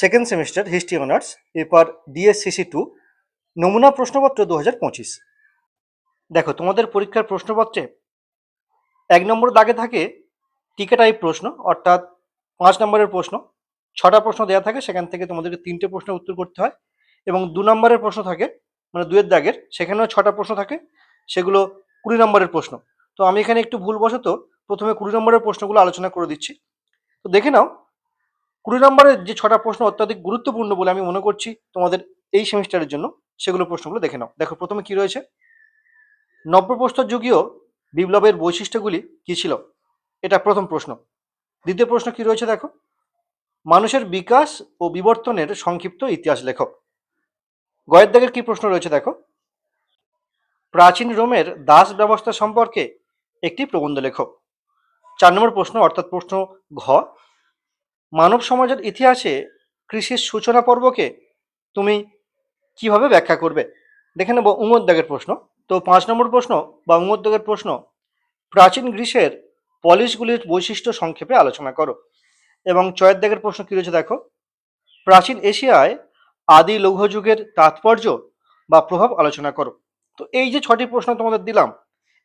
Second semester history honours paper DSCC two নমুনা প্রশ্নপত্র দু হাজার পঁচিশ। দেখো, তোমাদের পরীক্ষার প্রশ্নপত্রে এক নম্বর দাগে থাকে টিকে টাইপ প্রশ্ন, অর্থাৎ পাঁচ নম্বরের প্রশ্ন। ছটা প্রশ্ন দেওয়া থাকে, সেখান থেকে তোমাদেরকে তিনটে প্রশ্নের উত্তর করতে হয়। এবং দু নম্বরের প্রশ্ন থাকে মানে দুয়ের দাগের, সেখানেও ছটা প্রশ্ন থাকে, সেগুলো কুড়ি নম্বরের প্রশ্ন। তো আমি এখানে একটু ভুলবশত প্রথমে কুড়ি নম্বরের প্রশ্নগুলো আলোচনা করে দিচ্ছি। তো দেখে নাও কুড়ি নম্বরের যে ছটা প্রশ্ন অত্যাধিক গুরুত্বপূর্ণ বলে আমি মনে করছি তোমাদের এই সেমিস্টারের জন্য, সেগুলো প্রশ্নগুলো দেখে নাও। দেখো, প্রথমে কি রয়েছে? নব্যপ্রস্তর যুগীয় বিপ্লবের বৈশিষ্ট্যগুলি কি ছিল? এটা প্রথম প্রশ্ন। দ্বিতীয় প্রশ্ন কি রয়েছে দেখো? মানুষের বিকাশ ও বিবর্তনের সংক্ষিপ্ত ইতিহাস লেখক। গয়ের কি প্রশ্ন রয়েছে দেখো? প্রাচীন রোমের দাস ব্যবস্থা সম্পর্কে একটি প্রবন্ধ লেখক। চার নম্বর প্রশ্ন, অর্থাৎ প্রশ্ন ঘ মানব সমাজের ইতিহাসে কৃষির সূচনা পর্বকে তুমি কীভাবে ব্যাখ্যা করবে? দেখে নেব উমোদ্দাগের প্রশ্ন। তো পাঁচ নম্বর প্রশ্ন বা উমোদ্দাগের প্রশ্ন, প্রাচীন গ্রীসের পলিশগুলির বৈশিষ্ট্য সংক্ষেপে আলোচনা করো। এবং চয়ের দাগের প্রশ্ন কী রয়েছে দেখো? প্রাচীন এশিয়ায় আদি লৌহ যুগের তাৎপর্য বা প্রভাব আলোচনা করো। তো এই যে ছটি প্রশ্ন তোমাদের দিলাম,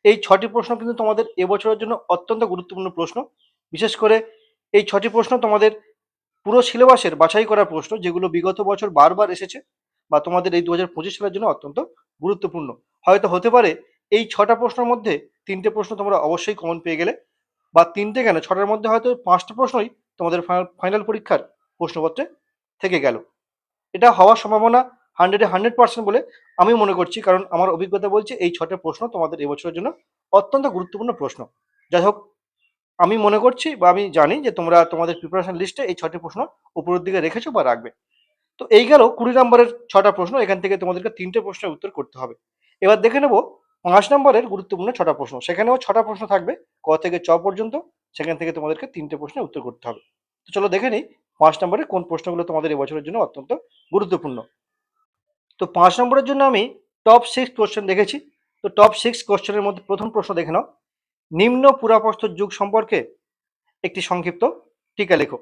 এই ছটি প্রশ্ন কিন্তু তোমাদের এবছরের জন্য অত্যন্ত গুরুত্বপূর্ণ প্রশ্ন। বিশেষ করে এই ছটি প্রশ্ন তোমাদের পুরো সিলেবাসের বাছাই করা প্রশ্ন, যেগুলো বিগত বছর বারবার এসেছে বা তোমাদের এই দু হাজার পঁচিশ সালের জন্য অত্যন্ত গুরুত্বপূর্ণ। হয়তো হতে পারে এই ছটা প্রশ্নের মধ্যে তিনটে প্রশ্ন তোমরা অবশ্যই কমন পেয়ে গেলে বা তিনটে কেন? ছটার মধ্যে হয়তো পাঁচটা প্রশ্নই তোমাদের ফাইনাল পরীক্ষার প্রশ্নপত্রে থেকে গেল। এটা হওয়ার সম্ভাবনা হান্ড্রেডে হান্ড্রেড পার্সেন্ট বলে আমি মনে করছি, কারণ আমার অভিজ্ঞতা বলছে এই ছটা প্রশ্ন তোমাদের এবছরের জন্য অত্যন্ত গুরুত্বপূর্ণ প্রশ্ন। যাই হোক আমি মনে করছি বা আমি জানি যে তোমরা তোমাদের প্রিপারেশন লিস্টে এই ছটি প্রশ্ন উপরের দিকে রেখেছো বা রাখবে। তো এই গেল কুড়ি নম্বরের ছটা প্রশ্ন, এখান থেকে তোমাদেরকে তিনটে প্রশ্নের উত্তর করতে হবে। এবার দেখে নেব পাঁচ নম্বরের গুরুত্বপূর্ণ ছটা প্রশ্ন। সেখানেও ছটা প্রশ্ন থাকবে, ক থেকে চ পর্যন্ত, সেখান থেকে তোমাদেরকে তিনটে প্রশ্নের উত্তর করতে হবে। তো চলো দেখে নিই পাঁচ নম্বরে কোন প্রশ্নগুলো তোমাদের এবছরের জন্য অত্যন্ত গুরুত্বপূর্ণ। তো পাঁচ নম্বরের জন্য আমি টপ সিক্স কোশ্চেন দেখেছি। তো টপ সিক্স কোশ্চেনের মধ্যে প্রথম প্রশ্ন দেখে নাও। নিম্ন পুরাপ্রস্তর যুগ সম্পর্কে একটি সংক্ষিপ্ত টিকা লেখো।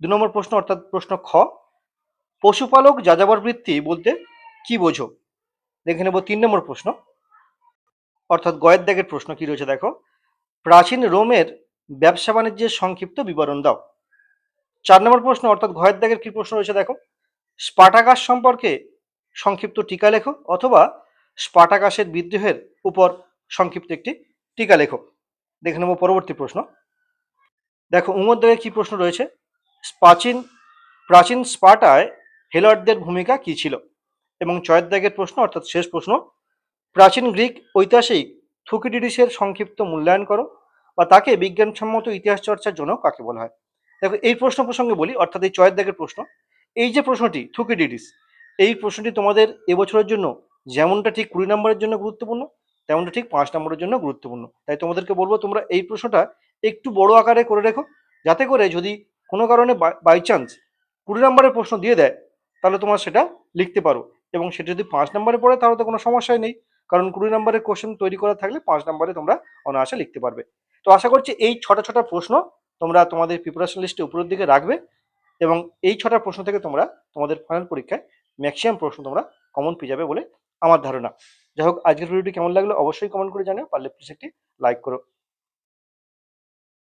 দু নম্বর প্রশ্ন, অর্থাৎ প্রশ্ন খ, পশুপালক যাযাবর বৃত্তি বলতে কি বোঝো? দেখে নেব তিন নম্বর প্রশ্ন, অর্থাৎ গয়ের দাগের প্রশ্ন কি রয়েছে দেখো। প্রাচীন রোমের ব্যবসা বাণিজ্যের সংক্ষিপ্ত বিবরণ দাও। চার নম্বর প্রশ্ন, অর্থাৎ ঘয়ের দাগের কি প্রশ্ন রয়েছে দেখো? স্পাটাকাস সম্পর্কে সংক্ষিপ্ত টিকা লেখো, অথবা স্পাটাকাসের বিদ্রোহের উপর সংক্ষিপ্ত একটি টিকা লেখো দেখে নেব পরবর্তী প্রশ্ন। দেখো উমর কি প্রশ্ন রয়েছে? প্রাচীন প্রাচীন স্পাটায় হেলয়ারদের ভূমিকা কি ছিল? এবং চয়ের প্রশ্ন, অর্থাৎ শেষ প্রশ্ন, প্রাচীন গ্রিক ঐতিহাসিক থুকিডিডিসের সংক্ষিপ্ত মূল্যায়ন করো, বা তাকে বিজ্ঞানসম্মত ইতিহাস চর্চার জন্য কাকে বলা হয়? দেখো, এই প্রশ্ন প্রসঙ্গে বলি, অর্থাৎ এই চয়ের প্রশ্ন। এই যে প্রশ্নটি, থুকিডিডিস, এই প্রশ্নটি তোমাদের এবছরের জন্য যেমনটা ঠিক কুড়ি নম্বরের জন্য গুরুত্বপূর্ণ তেমনটা ঠিক পাঁচ নম্বরের জন্য গুরুত্বপূর্ণ। তাই তোমাদেরকে বলব, তোমরা এই প্রশ্নটা একটু বড় আকারে করে রেখো। যাতে করে যদি কোনো কারণে বাই চান্স কুড়ি নম্বরের প্রশ্ন দিয়ে দেয়, তাহলে তোমরা সেটা লিখতে পারো। এবং সেটা যদি পাঁচ নম্বরে পড়ে, তাহলে তো কোনো সমস্যাই নেই। কারণ কুড়ি নম্বরের কোশ্চেন তৈরি করা থাকলে পাঁচ নম্বরে তোমরা অনায়াসে লিখতে পারবে। তো আশা করছি এই ছটা ছটা প্রশ্ন তোমরা তোমাদের প্রিপারেশন লিস্টে উপরের দিকে রাখবে এবং এই ছটা প্রশ্ন থেকে তোমরা তোমাদের ফাইনাল পরীক্ষায় ম্যাক্সিমাম প্রশ্ন তোমরা কমন পেয়ে যাবে বলে আমার ধারণা। যাই হোক, আজকের ভিডিওটি কেমন লাগল অবশ্যই কমেন্ট করে জানাও, পারলে প্লিজ একটি লাইক করো।